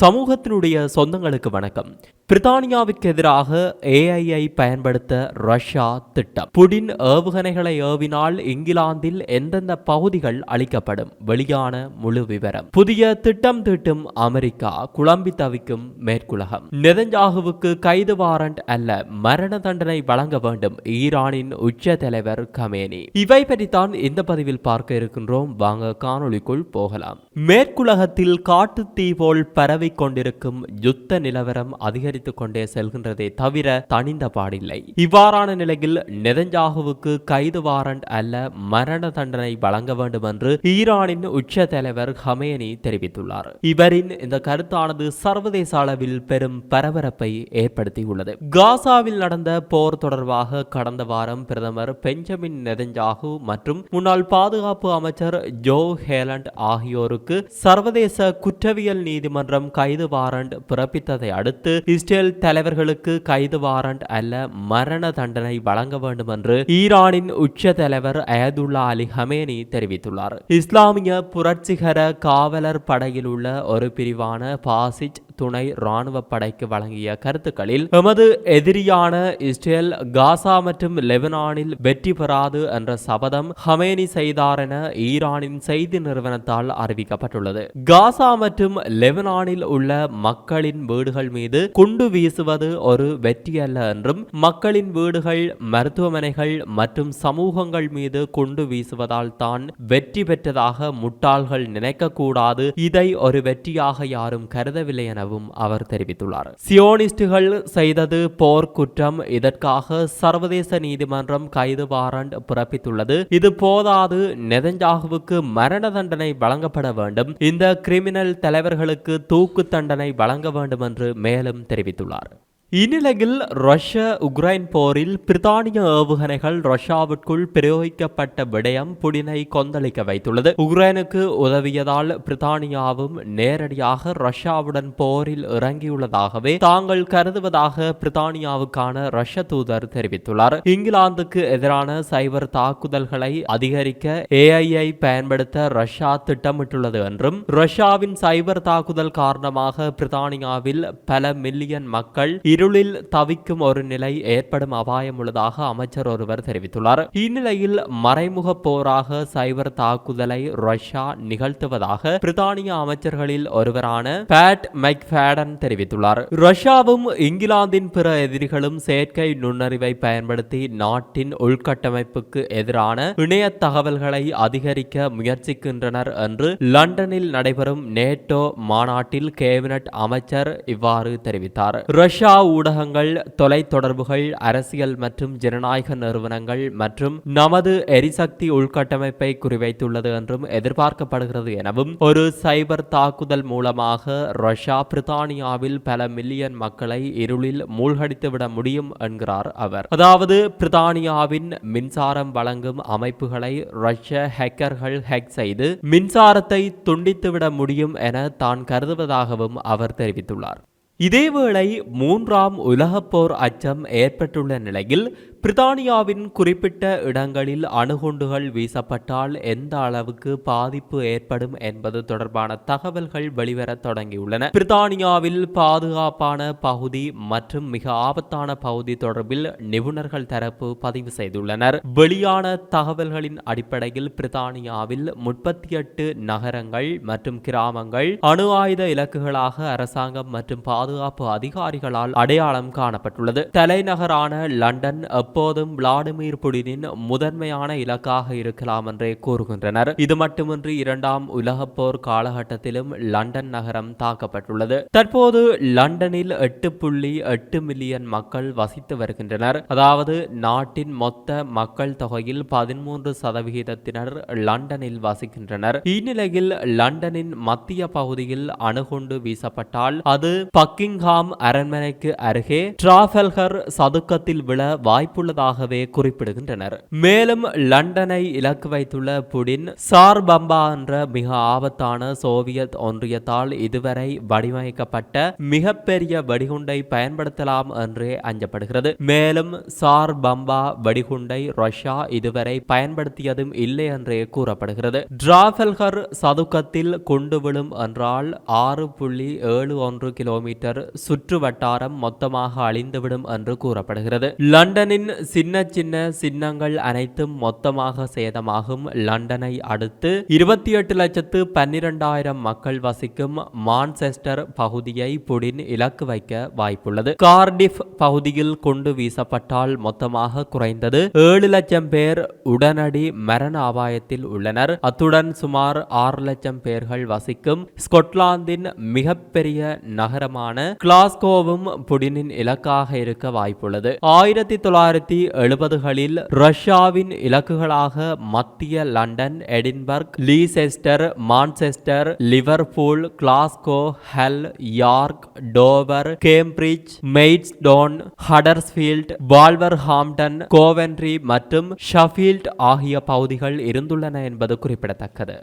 சமூகத்தினுடைய சொந்தங்களுக்கு வணக்கம். பிரித்தானியாவிற்கு எதிராக ஏஐஐ பயன்படுத்த ரஷ்யா திட்டம். புடின் ஏவுகணைகளை ஏவினால் இங்கிலாந்தில் எந்தெந்த பகுதிகள் அளிக்கப்படும் வெளியான முழு விவரம். புதிய திட்டம் தீட்டும் அமெரிக்கா குழம்பி தவிக்கும் மேற்குலகம். நெதஞ்சாகுவுக்கு கைது வாரண்ட் அல்ல மரண தண்டனை வழங்க வேண்டும் ஈரானின் உச்ச தலைவர் கமேனி. இவை பற்றித்தான் இந்த பதிவில் பார்க்க இருக்கின்றோம். வாங்க காணொளிக்குள் போகலாம். மேற்குலகத்தில் காட்டு தீ போல் பரவிக் கொண்டிருக்கும் யுத்த நிலவரம் அதிகரித்து கொண்டே செல்கின்றதே தவிர தனிந்த பாடில்லை. இவ்வாறான நிலையில் நெதஞ்சாகுவுக்கு கைது வாரண்ட் அல்ல மரண தண்டனை வழங்க வேண்டும் என்று ஈரானின் உச்ச தலைவர் ஹமேனி தெரிவித்துள்ளார். இவரின் இந்த கருத்தானது சர்வதேச அளவில் பெரும் பரபரப்பை ஏற்படுத்தியுள்ளது. காசாவில் நடந்த போர் தொடர்பாக கடந்த வாரம் பிரதமர் பெஞ்சமின் நெதஞ்சாகு மற்றும் முன்னாள் பாதுகாப்பு அமைச்சர் ஜோ ஹேலண்ட் ஆகியோருக்கு சர்வதேச குற்றவியல் நீதிமன்றம் கைது வாரண்ட் பிறப்பித்ததை அடுத்து இஸ்ரேல் தலைவர்களுக்கு கைது வாரண்ட் அல்ல மரண தண்டனை வழங்க வேண்டும் என்று ஈரானின் உச்ச தலைவர் அயதுல்லா அலி ஹமேனி தெரிவித்துள்ளார். இஸ்லாமிய புரட்சிகர காவலர் படையில் உள்ள ஒரு பிரிவான பாசிச் துணை இராணுவ படைக்கு வழங்கிய கருத்துக்களில் எமது எதிரியான இஸ்ரேல் காசா மற்றும் லெபனானில் வெற்றி பெறாது என்ற சபதம் ஹமேனி செய்தார் என ஈரானின் செய்தி நிறுவனத்தால் அறிவிக்கப்பட்டுள்ளது. காசா மற்றும் லெபனானில் உள்ள மக்களின் வீடுகள் மீது குண்டு வீசுவது ஒரு வெற்றி அல்ல என்றும் மக்களின் வீடுகள் மருத்துவமனைகள் மற்றும் சமூகங்கள் மீது குண்டு வீசுவதால் தான் வெற்றி பெற்றதாக முட்டாள்கள் நினைக்கக்கூடாது. இதை ஒரு வெற்றியாக யாரும் கருதவில்லை எனவும் அவர் தெரிவித்துள்ளார். சியோனிஸ்டுகள் செய்தது போர் குற்றம். இதற்காக சர்வதேச நீதிமன்றம் கைது வாரண்ட் பிறப்பித்துள்ளது. இது போதாது. நெதஞ்சாகுவுக்கு மரண தண்டனை வழங்கப்பட வேண்டும். இந்த கிரிமினல் தலைவர்களுக்கு தூக்கு தண்டனை வழங்க வேண்டும் என்று மேலும் தெரிவித்துள்ளார். இந்நிலையில் ரஷ்ய உக்ரைன் போரில் பிரித்தானிய ஏவுகணைகள் ரஷ்யாவிற்குள் பிரயோகிக்கப்பட்ட விடயம் புடினை கொந்தளிக்க வைத்துள்ளது. உக்ரைனுக்கு உதவியதால் பிரித்தானியாவும் நேரடியாக ரஷ்யாவுடன் போரில் இறங்கியுள்ளதாகவே தாங்கள் கருதுவதாக பிரித்தானியாவுக்கான ரஷ்ய தூதர் தெரிவித்துள்ளார். இங்கிலாந்துக்கு எதிரான சைபர் தாக்குதல்களை அதிகரிக்க ஏஐஐ பயன்படுத்த ரஷ்யா திட்டமிட்டுள்ளது என்றும் ரஷ்யாவின் சைபர் தாக்குதல் காரணமாக பிரித்தானியாவில் பல மில்லியன் மக்கள் இரு இருளில் தவிக்கும் ஒரு நிலை ஏற்படும் அபாயம் உள்ளதாக அமைச்சர் ஒருவர் தெரிவித்துள்ளார். இந்நிலையில் மறைமுக போராக சைபர் தாக்குதலை ரஷ்யா நிகழ்த்துவதாக பிரித்தானிய அமைச்சர்களில் ஒருவரான பேட் மைக்ஃபேடன் தெரிவித்துள்ளார். ரஷ்யாவும் இங்கிலாந்தின் பிற எதிரிகளும் செயற்கை நுண்ணறிவை பயன்படுத்தி நாட்டின் உள்கட்டமைப்புக்கு எதிரான இணைய தகவல்களை அதிகரிக்க முயற்சிக்கின்றனர் என்று லண்டனில் நடைபெறும் நேட்டோ மாநாட்டில் கேபினட் அமைச்சர் இவ்வாறு தெரிவித்தார். ரஷ்யா ஊடகங்கள் தொலைத்தொடர்புகள் அரசியல் மற்றும் ஜனநாயக நிறுவனங்கள் மற்றும் நமது எரிசக்தி உள்கட்டமைப்பை குறிவைத்துள்ளது என்றும் எதிர்பார்க்கப்படுகிறது எனவும் ஒரு சைபர் தாக்குதல் மூலமாக ரஷ்யா பிரித்தானியாவில் பல மில்லியன் மக்களை இருளில் மூழ்கடித்துவிட முடியும் என்கிறார் அவர். அதாவது பிரித்தானியாவின் மின்சாரம் வழங்கும் அமைப்புகளை ரஷ்ய ஹேக்கர்கள் ஹேக் செய்து மின்சாரத்தை துண்டித்துவிட முடியும் என தான் கருதுவதாகவும் அவர் தெரிவித்துள்ளார். இதேவேளை மூன்றாம் உலகப்போர் அச்சம் ஏற்பட்டுள்ள நிலையில் பிரித்தானியாவின் குறிப்பிட்ட இடங்களில் அணுகுண்டுகள் வீசப்பட்டால் எந்த அளவுக்கு பாதிப்பு ஏற்படும் என்பது தொடர்பான தகவல்கள் வெளிவரத் தொடங்கியுள்ளன. பிரித்தானியாவில் பாதுகாப்பான பகுதி மற்றும் மிக ஆபத்தான பகுதி தொடர்பில் நிபுணர்கள் தரப்பு பதிவு செய்துள்ளனர். வெளியான தகவல்களின் அடிப்படையில் பிரித்தானியாவில் முப்பத்தி எட்டு நகரங்கள் மற்றும் கிராமங்கள் அணு ஆயுத இலக்குகளாக அரசாங்கம் மற்றும் பாதுகாப்பு அதிகாரிகளால் அடையாளம் காணப்பட்டுள்ளது. தலைநகரான லண்டன் அப்போதும் விளாடிமிர் புடினின் முதன்மையான இலக்காக இருக்கலாம் என்றே கூறுகின்றனர். இது மட்டுமின்றி இரண்டாம் உலகப் போர் காலகட்டத்திலும் லண்டன் நகரம் தாக்கப்பட்டுள்ளது. தற்போது லண்டனில் எட்டு புள்ளி எட்டு மில்லியன் மக்கள் வசித்து வருகின்றனர். அதாவது நாட்டின் மொத்த மக்கள் தொகையில் பதிமூன்று சதவிகிதத்தினர் லண்டனில் வசிக்கின்றனர். இந்நிலையில் லண்டனின் மத்திய பகுதியில் அணுகுண்டு வீசப்பட்டால் அது பக்கிங்ஹாம் அரண்மனைக்கு அருகே டிராஃபல்கர் சதுக்கத்தில் விழ வாய்ப்பு கொண்டுள்ளதாகவே குறிப்பிடுகின்றனர். மேலும் லண்டனை இலக்கு வைத்துள்ள புடின் சார் பம்பா என்ற மிக ஆபத்தான சோவியத் ஒன்றியத்தால் இதுவரை வடிவமைக்கப்பட்ட மிகப்பெரிய வெடிகுண்டை பயன்படுத்தலாம் என்றே அஞ்சப்படுகிறது. மேலும் சார் பம்பா வெடிகுண்டை ரஷ்யா இதுவரை பயன்படுத்தியதும் இல்லை என்றே கூறப்படுகிறது. டிராஃபல்கர் சதுக்கத்தில் கொண்டு விழும் என்றால் ஆறு புள்ளி ஏழு ஒன்று கிலோமீட்டர் சுற்று வட்டாரம் மொத்தமாக அழிந்துவிடும் என்று கூறப்படுகிறது. லண்டனின் சின்ன சின்ன சின்னங்கள் அனைத்தும் மொத்தமாக சேதமாகும். லண்டனை அடுத்து இருபத்தி எட்டு லட்சத்து பன்னிரண்டாயிரம் மக்கள் வசிக்கும் மான்செஸ்டர் பகுதியை புடின் இலக்கு வைக்க வாய்ப்புள்ளது. கார்டிஃப் பகுதியில் கொண்டு வீசப்பட்டால் மொத்தமாக குறைந்தது ஏழு லட்சம் பேர் உடனடி மரண அபாயத்தில் உள்ளனர். அத்துடன் சுமார் ஆறு லட்சம் பேர்கள் வசிக்கும் ஸ்கொட்லாந்தின் மிகப்பெரிய நகரமான கிளாஸ்கோவும் புடினின் இலக்காக இருக்க வாய்ப்புள்ளது. ஆயிரத்தி தொள்ளாயிரத்தி எழுபதுகளில் ரஷ்யாவின் இலக்குகளாக மத்திய London Edinburgh Leicester Manchester Liverpool Glasgow Hull York Dover Cambridge Maidstone Huddersfield Wolverhampton Coventry மற்றும் ஷஃபீல்ட் ஆகிய பகுதிகள் இருந்துள்ளன என்பது குறிப்பிடத்தக்கது.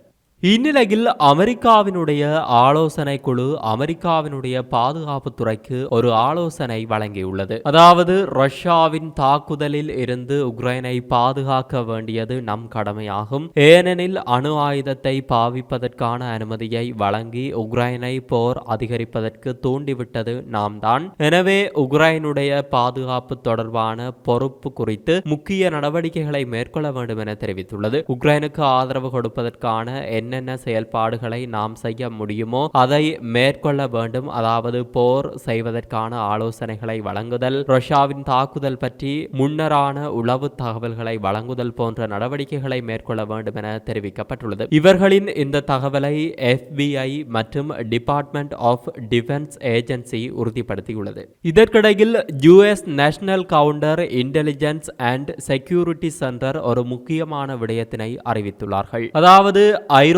இந்நிலையில் அமெரிக்காவினுடைய ஆலோசனை குழு அமெரிக்காவினுடைய பாதுகாப்பு துறைக்கு ஒரு ஆலோசனை வழங்கியுள்ளது. அதாவது ரஷ்யாவின் தாக்குதலில் இருந்து உக்ரைனை பாதுகாக்க வேண்டியது நம் கடமையாகும். ஏனெனில் அணு ஆயுதத்தை பாவிப்பதற்கான அனுமதியை வழங்கி உக்ரைனை போர் அதிகரிப்பதற்கு தூண்டிவிட்டது நாம் தான். எனவே உக்ரைனுடைய பாதுகாப்பு தொடர்பான பொறுப்பு குறித்து முக்கிய நடவடிக்கைகளை மேற்கொள்ள வேண்டும் என தெரிவித்துள்ளது. உக்ரைனுக்கு ஆதரவு கொடுப்பதற்கான என்னென்ன செயல்பாடுகளை நாம் செய்ய முடியுமோ அதை மேற்கொள்ள வேண்டும். அதாவது போர் செய்வதற்கான ஆலோசனைகளை வழங்குதல் ரஷ்யாவின் தாக்குதல் பற்றி முன்னரான உளவு தகவல்களை வழங்குதல் போன்ற நடவடிக்கைகளை மேற்கொள்ள வேண்டும் என தெரிவிக்கப்பட்டுள்ளது. இவர்களின் இந்த தகவலை எஃபிஐ மற்றும் டிபார்ட்மெண்ட் ஆஃப் டிஃபென்ஸ் ஏஜென்சி உறுதிப்படுத்தியுள்ளது. இதற்கிடையில் US National Counter Intelligence and Security Center ஒரு முக்கியமான விடயத்தினை அறிவித்துள்ளார்கள். அதாவது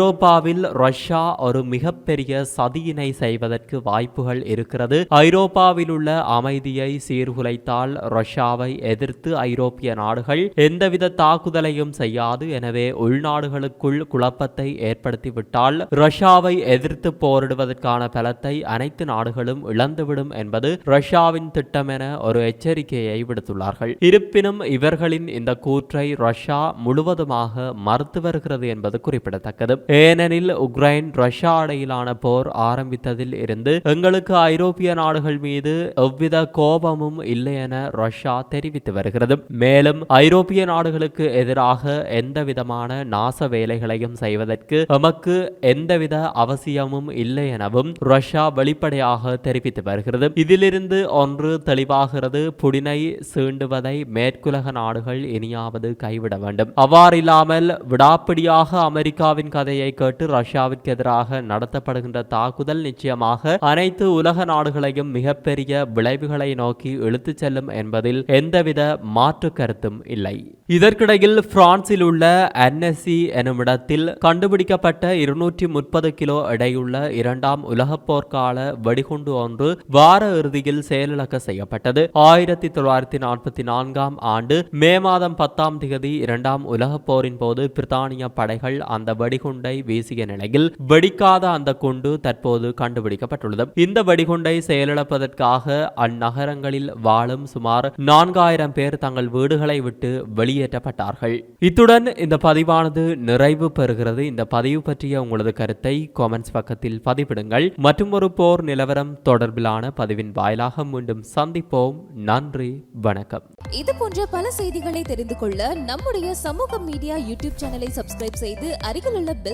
ஐரோப்பாவில் ரஷ்யா ஒரு மிகப்பெரிய சதியினை செய்வதற்கு வாய்ப்புகள் இருக்கிறது. ஐரோப்பாவில் உள்ள அமைதியை சீர்குலைத்தால் ரஷ்யாவை எதிர்த்து ஐரோப்பிய நாடுகள் எந்தவித தாக்குதலையும் செய்யாது. எனவே உள்நாடுகளுக்குள் குழப்பத்தை ஏற்படுத்திவிட்டால் ரஷ்யாவை எதிர்த்து போரிடுவதற்கான பலத்தை அனைத்து நாடுகளும் இழந்துவிடும் என்பது ரஷ்யாவின் திட்டம் என ஒரு எச்சரிக்கையை விடுத்துள்ளார்கள். இருப்பினும் இவர்களின் இந்த கூற்றை ரஷ்யா முழுவதுமாக மறுத்து வருகிறது என்பது குறிப்பிடத்தக்கது. ஏனெனில் உக்ரைன் ரஷ்யா இடையிலான போர் ஆரம்பித்ததில் இருந்து எங்களுக்கு ஐரோப்பிய நாடுகள் மீது எவ்வித கோபமும் இல்லை என ரஷ்யா தெரிவித்து வருகிறது. மேலும் ஐரோப்பிய நாடுகளுக்கு எதிராக எந்த விதமான நாச வேலைகளையும் செய்வதற்கு எமக்கு எந்தவித அவசியமும் இல்லை எனவும் ரஷ்யா வெளிப்படையாக தெரிவித்து வருகிறது. இதிலிருந்து ஒன்று தெளிவாகிறது புடினை சீண்டுவதை மேற்குலக நாடுகள் இனியாவது கைவிட வேண்டும். அவ்வாறில்லாமல் விடாப்பிடியாக அமெரிக்காவின் கதையை கேட்டு ரஷ்யாவிற்கு எதிராக நடத்தப்படுகின்ற தாக்குதல் நிச்சயமாக அனைத்து உலக நாடுகளையும் மிகப்பெரிய விளைவுகளை நோக்கி இழுத்துச் செல்லும் என்பதில் எந்தவித மாற்று கருத்தும் இல்லை. இதற்கிடையில் பிரான்சில் உள்ள என்எஸ்சி எனும் இடத்தில் கண்டுபிடிக்கப்பட்ட இருநூற்றி முப்பது கிலோ எடையுள்ள இரண்டாம் உலகப் போர்க்கால வெடிகுண்டு ஒன்று வார இறுதியில் செயலிழக்க செய்யப்பட்டது. ஆயிரத்தி தொள்ளாயிரத்தி நாற்பத்தி நான்காம் ஆண்டு மே மாதம் பத்தாம் தேதி இரண்டாம் உலகப் போரின் போது பிரித்தானிய படைகள் அந்த வெடிகுண்டை வீசிய நிலையில் வெடிக்காத அந்த குண்டு தற்போது கண்டுபிடிக்கப்பட்டுள்ளது. இந்த வெடிகுண்டை செயலிழப்பதற்காக அந்நகரங்களில் வாழும் சுமார் நான்காயிரம் பேர் தங்கள் வீடுகளை விட்டு வெளியேற்றப்பட்டார்கள். இத்துடன் இந்த பதிவானது நிறைவு பெறுகிறது. இந்த பதிவு பற்றிய உங்களது கருத்தை காமெண்ட்ஸ் பக்கத்தில் பதிவிடுங்கள். மற்றும் ஒரு போர் நிலவரம் தொடர்பிலான பதிவின் வாயிலாக மீண்டும் சந்திப்போம். நன்றி வணக்கம். இது போன்ற பல செய்திகளை தெரிந்து கொள்ள நம்முடைய சமூக மீடியா யூடியூப் சேனலை சப்ஸ்கிரைப் செய்து அருகில் உள்ள பெல்